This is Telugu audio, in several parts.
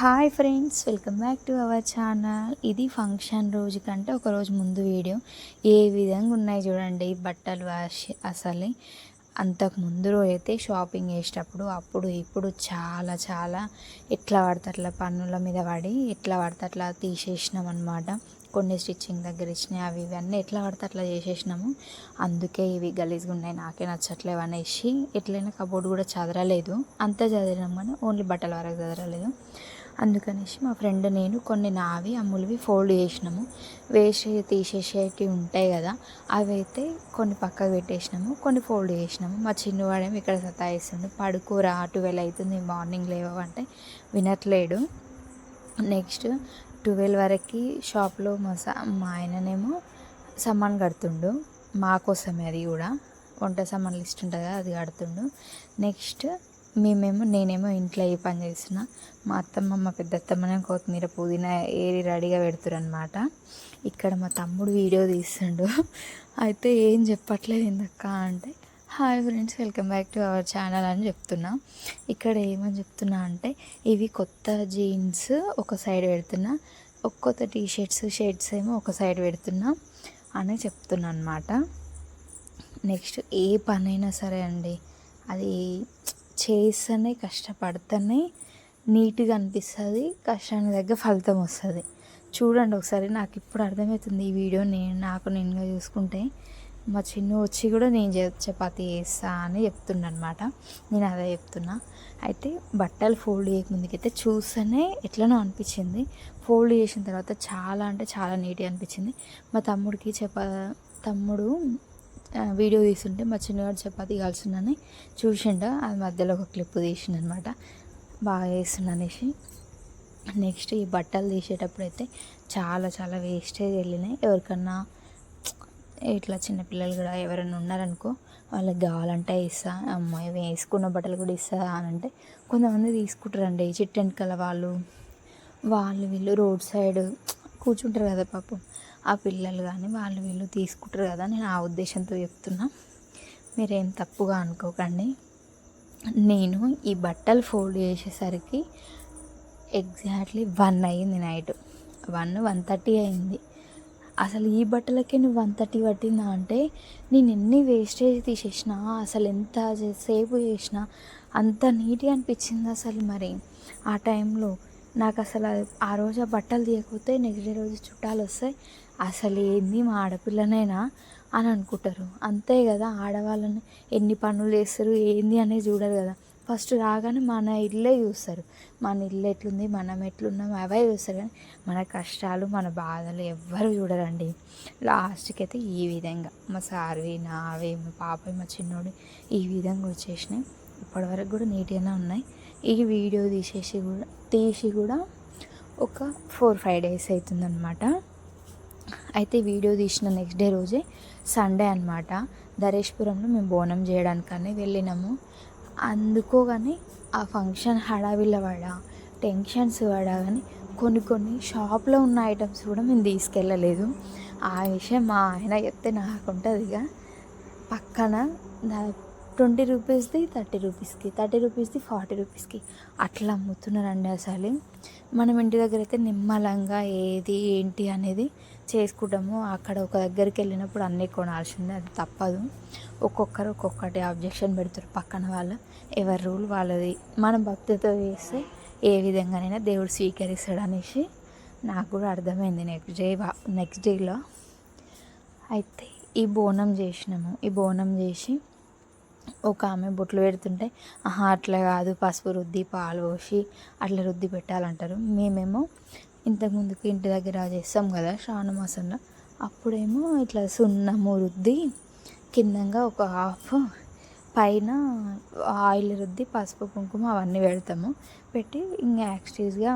Hi friends welcome back to our channel ఇది ఫంక్షన్ రోజు కంటే ఒక రోజు ముందు వీడియో ఏ విధంగా ఉన్నాయి చూడండి బట్టలు వాష్ అసలు. అంతకు ముందు రోజు అయితే షాపింగ్ చేసేటప్పుడు అప్పుడు ఇప్పుడు చాలా చాలా ఎట్లా పడితే అట్లా పన్నుల మీద పడి ఎట్లా పడితే అట్లా తీసేసినాం అనమాట కొన్ని స్టిచ్చింగ్ దగ్గర ఇచ్చినాయి అవి ఇవన్నీ ఎట్లా పడితే అట్లా చేసేసినాము. అందుకే ఇవి గలీజ్గా ఉన్నాయి నాకే నచ్చట్లేవు అనేసి ఎట్లయినా కబోర్డ్ కూడా చదరలేదు. అంతా చదివినాం కానీ ఓన్లీ బట్టల వరకు చదరలేదు. అందుకనేసి మా ఫ్రెండ్ నేను కొన్ని నావి అమ్ములవి ఫోల్డ్ చేసినాము. వేసి తీసేసేవి ఉంటాయి కదా అవి అయితే కొన్ని పక్కకు పెట్టేసినాము కొన్ని ఫోల్డ్ చేసినాము. మా చిన్నవాడేమో ఇక్కడ సతాయిస్తుండే పడుకోరా ట్వెల్వ్ అవుతుంది మార్నింగ్ లేవంటే వినట్లేడు. నెక్స్ట్ ట్వెల్వ్ వరకు షాప్లో మా మా ఆయననేమో సమాన్ కడుతుండు మా కోసమే అది కూడా. వంట సామాన్ లిస్ట్ ఉంటుంది కదా అది కడుతుండు. నెక్స్ట్ మేమేమో నేనేమో ఇంట్లో ఏ పని చేస్తున్నా మా అత్తమ్మ మా పెద్దత్తమ్మనే కొత్తిమీర పుదీనా ఏరి రెడీగా పెడుతురనమాట ఇక్కడ మా తమ్ముడు వీడియో తీస్తుండు. అయితే ఏం చెప్పట్లేదు ఎందుక అంటే hi friends welcome back to our channel అని చెప్తున్నా. ఇక్కడ ఏమని చెప్తున్నా అంటే ఇవి కొత్త జీన్స్ ఒక సైడ్ పెడుతున్నా ఒక్కొక్క కొత్త టీ షర్ట్స్ షర్ట్స్ ఏమో ఒక సైడ్ పెడుతున్నా అని చెప్తున్నా అనమాట నెక్స్ట్ ఏ పనైనా సరే అండి అది చేస్తేనే కష్టపడితేనే నీట్గా అనిపిస్తుంది కష్టానికి దగ్గర ఫలితం వస్తుంది. చూడండి ఒకసారి నాకు ఇప్పుడు అర్థమవుతుంది ఈ వీడియో నేను నాకు నేనుగా చూసుకుంటే మా చిన్ను వచ్చి కూడా నేను చపాతి చేస్తా అని చెప్తుండ అనమాట నేను అదే చెప్తున్నా. అయితే బట్టలు ఫోల్డ్ చేయకముందుకైతే చూస్తేనే ఎట్లనో అనిపించింది. ఫోల్డ్ చేసిన తర్వాత చాలా అంటే చాలా నీట్గా అనిపించింది. మా తమ్ముడికి చపా తమ్ముడు వీడియో తీసుంటే మా చిన్నగాడు చపాతీ కాల్చున్నాని చూసిండ అది మధ్యలో ఒక క్లిప్ తీసిండు అనమాట బాగా చేస్తున్నా అనేసి. నెక్స్ట్ ఈ బట్టలు తీసేటప్పుడు అయితే చాలా చాలా వేస్టేజ్ వెళ్ళినాయి. ఎవరికన్నా ఇట్లా చిన్నపిల్లలు కూడా ఎవరైనా ఉన్నారనుకో వాళ్ళకి కావాలంటే ఇస్తా అమ్మాయి వేసుకున్న బట్టలు కూడా ఇస్తా అని అంటే కొంతమంది తీసుకుంటారండి. చిట్టెంకల వాళ్ళు వాళ్ళు వీళ్ళు రోడ్ సైడ్ కూర్చుంటారు కదా పాపం. ఆ పిల్లలు కానీ వాళ్ళు వీళ్ళు తీసుకుంటారు కదా నేను ఆ ఉద్దేశంతో చెప్తున్నా. మీరేం తప్పుగా అనుకోకండి. నేను ఈ బట్టలు ఫోల్డ్ చేసేసరికి ఎగ్జాక్ట్లీ వన్ అయ్యింది నైట్. వన్ వన్ థర్టీ అయింది. అసలు ఈ బట్టలకే నువ్వు వన్ థర్టీ పట్టిందా అంటే నేను ఎన్ని వేస్టేజ్ తీసేసిన అసలు ఎంత సేపు చేసిన అంత నీట్గా అనిపించింది అసలు మరి. ఆ టైంలో నాకు అసలు ఆ రోజు ఆ బట్టలు తీయకపోతే నెక్స్ట్ డే రోజు చుట్టాలు వస్తాయి అసలు ఏంది మా ఆడపిల్లనైనా అని అనుకుంటారు. అంతే కదా ఆడవాళ్ళని ఎన్ని పనులు చేస్తారు ఏంది అనేది చూడరు కదా. ఫస్ట్ రాగానే మన ఇల్లే చూస్తారు. మన ఇల్లు ఎట్లుంది మనం ఎట్లున్నాం అవే చూస్తారు కానీ మన కష్టాలు మన బాధలు ఎవ్వరు చూడరండి. లాస్ట్కి అయితే ఈ విధంగా మా సార్వి నావి మా పాప మా చిన్నోడు ఈ విధంగా వచ్చేసినాయి. ఇప్పటివరకు కూడా నీట్గానే ఉన్నాయి. ఈ వీడియో తీసేసి కూడా తీసి కూడా ఒక ఫోర్ ఫైవ్ డేస్ అవుతుందన్నమాట అయితే వీడియో తీసిన నెక్స్ట్ డే రోజే సండే అనమాట ధరేష్పురంలో మేము బోనం చేయడానికని వెళ్ళినాము. అందుకో కానీ ఆ ఫంక్షన్ హడావిల్ల పడ టెన్షన్స్ పడ కానీ కొన్ని కొన్ని షాప్లో ఉన్న ఐటమ్స్ కూడా మేము తీసుకెళ్ళలేదు. ఆ విషయం మా ఆయన చెప్తే నాకు ఉంటుంది ఇక పక్కన ట్వంటీ రూపీస్ది థర్టీ రూపీస్కి థర్టీ రూపీస్ది ఫార్టీ రూపీస్కి అట్లా అమ్ముతున్నారండి అసలు. మనం ఇంటి దగ్గర అయితే నిమ్మలంగా ఏది ఏంటి అనేది చేసుకుంటాము. అక్కడ ఒక దగ్గరికి వెళ్ళినప్పుడు అన్నీ కొనాల్సిందే అది తప్పదు. ఒక్కొక్కరు ఒక్కొక్కటి అబ్జెక్షన్ పెడతారు పక్కన వాళ్ళు. ఎవరి రూల్ వాళ్ళది. మనం భక్తితో చేస్తే ఏ విధంగానైనా దేవుడు స్వీకరిస్తాడు అనేసి నాకు కూడా అర్థమైంది నెక్స్ట్ డే నెక్స్ట్ డేలో అయితే ఈ బోనం చేసినాము. ఈ బోనం చేసి ఒక ఆమె బొట్లు పెడుతుంటే ఆహా అట్లా కాదు. పసుపు రుద్ది పాలు పోసి అట్లా రుద్ది పెట్టాలంటారు. మేమేమో ఇంతకుముందుకు ఇంటి దగ్గర చేస్తాం కదా శ్రావణ మాసంలో. అప్పుడేమో ఇట్లా సున్నము రుద్ది కిందంగా ఒక హాఫ్ పైన ఆయిల్ రుద్ది పసుపు కుంకుమ అవన్నీ పెడతాము. పెట్టి ఇంకా యాక్స్టీజ్గా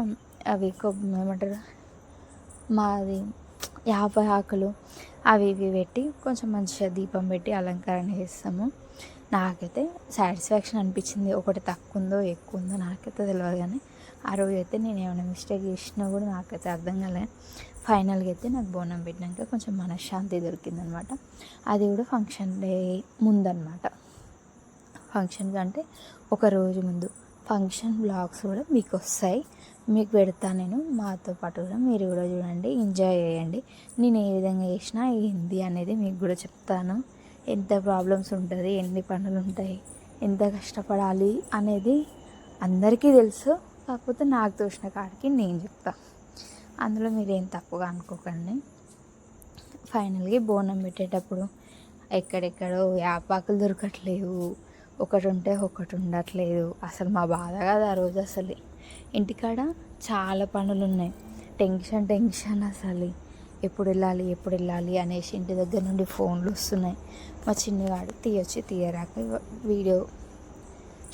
అవి ఏమంటారు? మాది యాభై ఆకులు అవి ఇవి పెట్టి కొంచెం మంచిగా దీపం పెట్టి అలంకరణ చేస్తాము. నాకైతే సాటిస్ఫాక్షన్ అనిపించింది. ఒకటి తక్కువ ఉందో ఎక్కువ ఉందో నాకైతే తెలియదు కానీ ఆ రోజు అయితే నేను ఏమైనా మిస్టేక్ చేసినా కూడా నాకైతే అర్థం కాలేదు ఫైనల్గా అయితే నాకు బోనం పెట్టినాక కొంచెం మనశ్శాంతి దొరికిందనమాట. అది కూడా ఫంక్షన్ డే ముందనమాట. ఫంక్షన్ అంటే ఒక రోజు ముందు. ఫంక్షన్ బ్లాగ్స్ కూడా మీకు వస్తాయి మీకు పెడతా నేను. మాతో పాటు కూడా మీరు కూడా చూడండి. ఎంజాయ్ చేయండి. నేను ఏ విధంగా చేసినా ఏంది అనేది మీకు కూడా చెప్తాను. ఎంత ప్రాబ్లమ్స్ ఉంటుంది ఎన్ని పనులు ఉంటాయి ఎంత కష్టపడాలి అనేది అందరికీ తెలుసు. కాకపోతే నాకు తోచిన కాడికి నేను చెప్తా. అందులో మీరేం తప్పుగా అనుకోకండి. ఫైనల్గా బోనం పెట్టేటప్పుడు ఎక్కడెక్కడో యాపాకులు దొరకట్లేవు. ఒకటి ఉంటే ఒకటి ఉండట్లేదు. అసలు మా బాధ కాదు ఆ రోజు అసలు. ఇంటికాడ చాలా పనులు ఉన్నాయి టెన్షన్ టెన్షన్ అసలు. ఎప్పుడు వెళ్ళాలి ఎప్పుడు వెళ్ళాలి అనేసి ఇంటి దగ్గర నుండి ఫోన్లు వస్తున్నాయి. మా చిన్నవాడు తీయొచ్చి తీయరాక వీడియో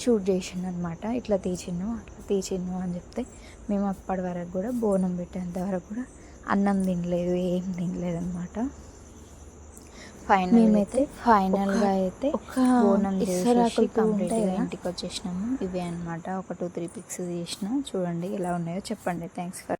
షూట్ చేసిండు అనమాట ఇట్లా తీసిండు అట్లా తీసిండు అని చెప్తే మేము అప్పటి వరకు కూడా బోనం పెట్టేంత వరకు కూడా అన్నం తినలేదు ఏం తినలేదు అనమాట ఫైనల్ మేమైతే ఫైనల్గా అయితే ఒక బోనం కంప్లీట్గా. ఇంటికి వచ్చేసినాము. ఇవే అనమాట. ఒక టూ త్రీ పిక్స్ తీసిన. చూడండి ఎలా ఉన్నాయో చెప్పండి. Thanks for